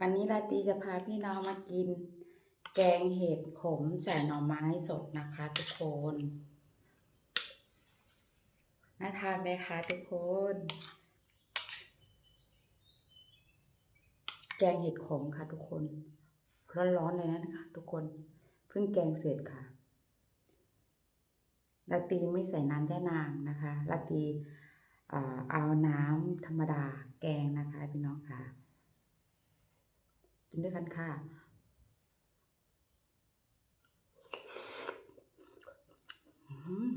วันนี้ราตรีจะพาพี่น้องมากิน แกงเห็ดขมใส่หน่อไม้สดนะคะทุกคนน่าทานไหมคะทุกคน แกงเห็ดขมค่ะทุกคน ร้อนๆเลยนะคะ ทุกคน เพิ่งแกงเสร็จค่ะลาตีไม่ใส่น้ำย่านางนะคะลาตีเอาน้ำธรรมดาแกงนะคะพี่น้องค่ะ กินด้วยกันค่ะ อืม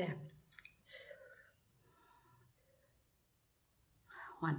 แซ่บหวาน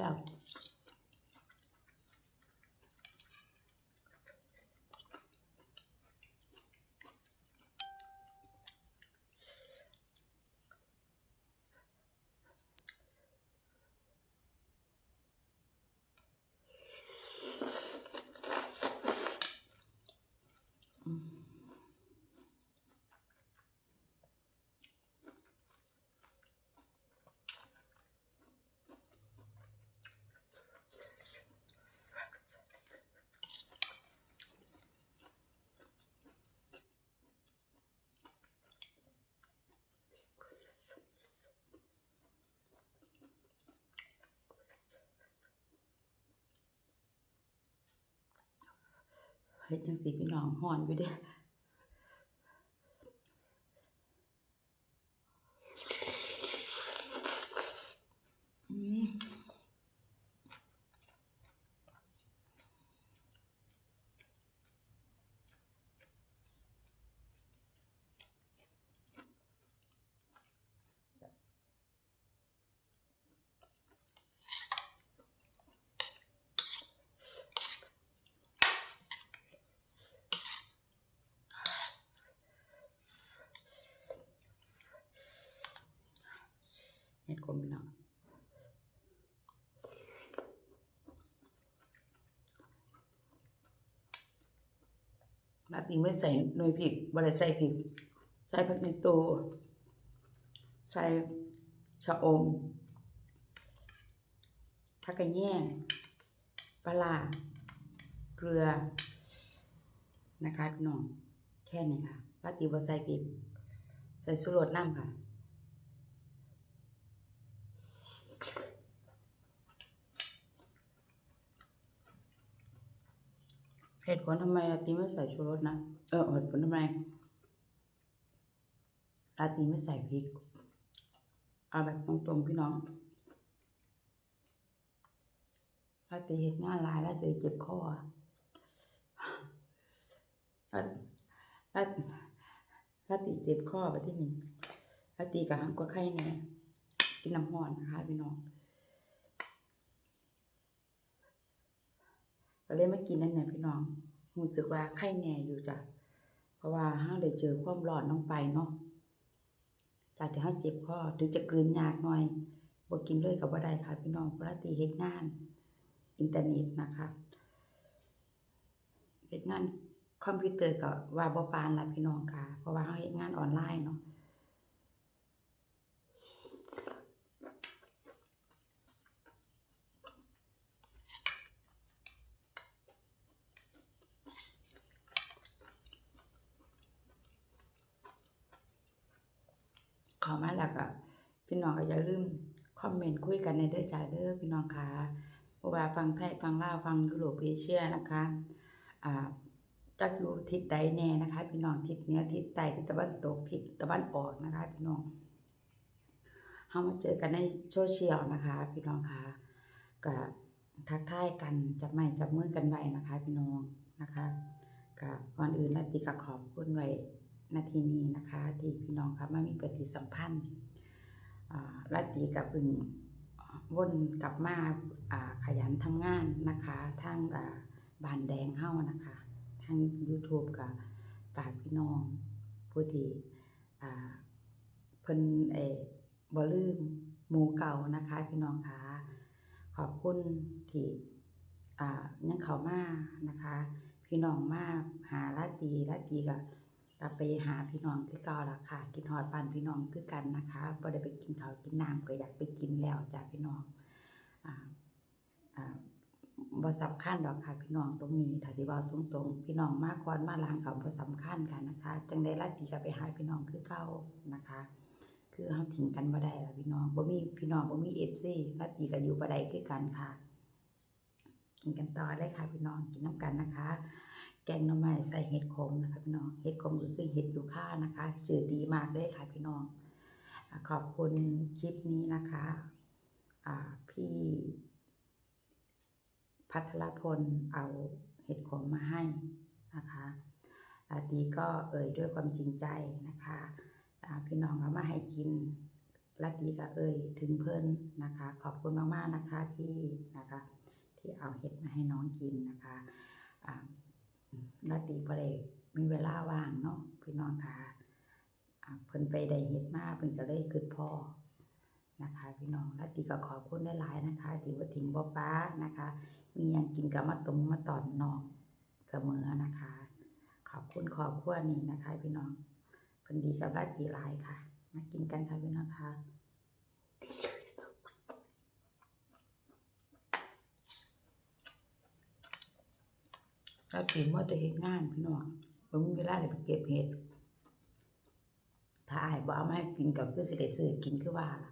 แเฮ็ดจังสีพี่น้องห่อนอยู่เด้าติไม่ใส่หน่วยพริกบริใส่พริกใส่ผักในโตวใส่ชะอมทักกระแยงปลาเกลือ นะคะพี่น้อง แค่นี้ค่ะปาติบ่ใส่พริกใส่สุรสน้ำค่ะ เหตุผลทำไมลาติไม่ใส่ชูรสนะ เออเหตุผลทำไมลาติไม่ใส่พริก เอาแบบตรงๆพี่น้องลาตีเฮ็ดงานหลายแล้วตีเจ็บคอลาลาลาตีเจ็บคอไปที่นี่ลาตีกับหังกวไข้แน่กินน้ำห้อนนะคะพี่น้อง ก็เลยมากินนั่นแหละพี่น้องรู้สึกว่าไข้แน่อยู่จ้ะเพราะว่าเฮาได้เจอความร้อนลงไปเนาะจากที่เฮาเจ็บคอถึงจะกลืนยากหน่อยบ่กินเลยก็บ่ได้ค่ะ พี่น้องเพระตีเฮ็ดงาน อินเทอร์เน็ตนะคะเฮ็ดงานคอมพิวเตอร์ก็ว่าบ่ปานล่ะพี่น้องค่ะ เพราะว่าเฮาเฮ็ดงานออนไลน์เนาะ เข้ามาแล้วก็พี่น้องก็อย่าลืมคอมเมนต์คุยกันในเด้อจ้าเด้อพี่น้องค่ะเพราะว่าฟังไทยฟังลาวฟังยุโรปเอเชียนะคะอ่าจักอยู่ทิศใดแน่นะคะ พี่น้องทิศเหนือทิศใต้ทิศตะวันตกทิศตะวันออกนะคะ พี่น้องเฮามาเจอกันในโซเชียลนะคะ พี่น้องค่ะก็ทักทายกันจับไม้จับมือกันไว้นะคะ พี่น้องนะคะก็ก่อนอื่นนาติก็ขอบคุณไว้ นาทีนี้นะคะ ที่พี่น้องค่ะมามีปฏิสัมพันธ์อ่าลาติกับพึ่งวนกลับมาขยันทำงานนะคะทางบานแดงเฮานะคะทาง YouTube ก็ฝากพี่น้อง ผู้ที่เพิ่นเอ่อบ่ลืมหมูเก่านะคะ พี่น้องคะขอบคุณที่ยังเข้ามานะคะ พี่น้องมาหาลาตีลาตีก็ กลับไปหาพี่น้องคือเก่าล่ะค่ะ กินฮอดบ้านพี่น้องคือกันนะคะบ่ได้ไปกินเขากินน้ำก็อยากไปกินแล้วจ้ะพี่น้องอ่าอ่าบ่สำคัญดอกค่ะพี่น้องตรงนี้ถ้าสิเว้าตรงๆ พี่น้องมาก่อนมาหลังก็บ่สำคัญกันนะคะ จังได๋ลาติก็ไปหาพี่น้องคือเก่านะคะ คือเฮาทิ้งกันบ่ได้ละพี่น้องบ่มีพี่น้องบ่มี FC ลาติก็อยู่บ่ได้คือกันค่ะ กินกันต่อเลยค่ะพี่น้องกินน้ำกันนะคะ แกงหน่อไม้ใส่เห็ดขมนะคะพี่น้องเห็ดขมก็คือเห็ดยูคานะคะจืดดีมากเลยค่ะพี่น้อง ขอบคุณคลิปนี้นะคะพี่พัทรพลเอาเห็ดขมมาให้นะคะลตีก็เอ่ยด้วยความจริงใจนะคะพี่น้องเอามาให้กินลาตรีก็เอ่ยถึงเพิ่นนะคะ ขอบคุณมากๆนะคะพี่นะคะ ที่เอาเห็ดมาให้น้องกินนะคะ อ่าตรีบ่ได้มีเวลาว่างเนาะพี่น้องค่ะอ่าเพิ่นไปได้เห็ดมาเพิ่นก็เลยคิดพ่อนะคะ พี่น้องและตีก็ขอบคุณหลายๆนะคะที่ว่าทิ้งบ่ป้านะคะ มีหยังกินก็มาตุมมาตอนน้องเสมอนะคะ ขอบคุณขอบคุณนี่นะคะ พี่น้องเพิ่นดีกับราตีหลายค่ะมากินกันค่ะพี่น้องค่ะ ราตรีมัวแต่เฮ็ดงานพี่น้องบ่มีเวลาได้ไปเก็บเห็ดถ้าอายบ่เอามาให้กินก็คือสิได้ซื้อกินคือว่าล่ะ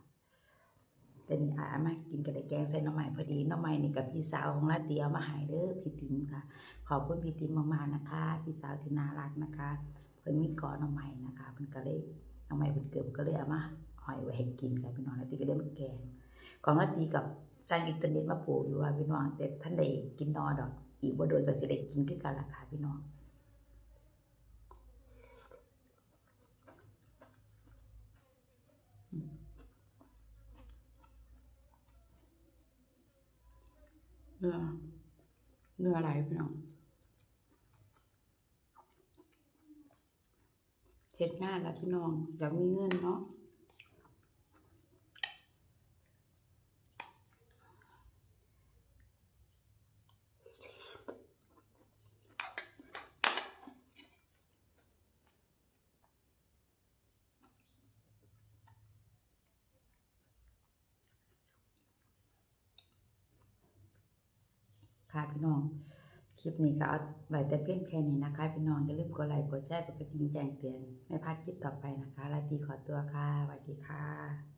แต่นี่อาเอามากินกับได้แกงใส่หน่อไม้พอดีหน่อไม้นี่กับพี่สาวของลาเตียเอามาให้เด้อพี่ติ๋มค่ะ ขอบคุณพี่ติ๋มมากๆนะคะ พี่สาวที่น่ารักนะคะ เพิ่นมีกอหน่อไม้นะคะเพิ่นก็เลยหน่อไม้เพิ่นเกิดก็เลยเอามาหอยไว้ให้กินค่ะพี่น้องลาตีก็ได้มาแกงของลาตีกับสร้างอินเทอร์เน็ตมาปลูกอยู่ว่าพี่น้องแต่ท่านได้กินนอดอก อีกบ่โดนก็สิได้กินคือกันล่ะค่ะพี่น้องเนื้อเนื้ออะไรพี่น้องเฮ็ดงานแล้วพี่น้องอยากมีเงินเนาะ ค่ะพี่น้อง คลิปนี้ก็เอาไว้แต่เพียงแค่นี้นะคะ พี่น้องอย่าลืมกดไลค์กดแชร์กดกระดิ่งแจ้งเตือนไม่พลาดคลิปต่อไปนะคะลาตีขอตัวค่ะสวัสดีค่ะ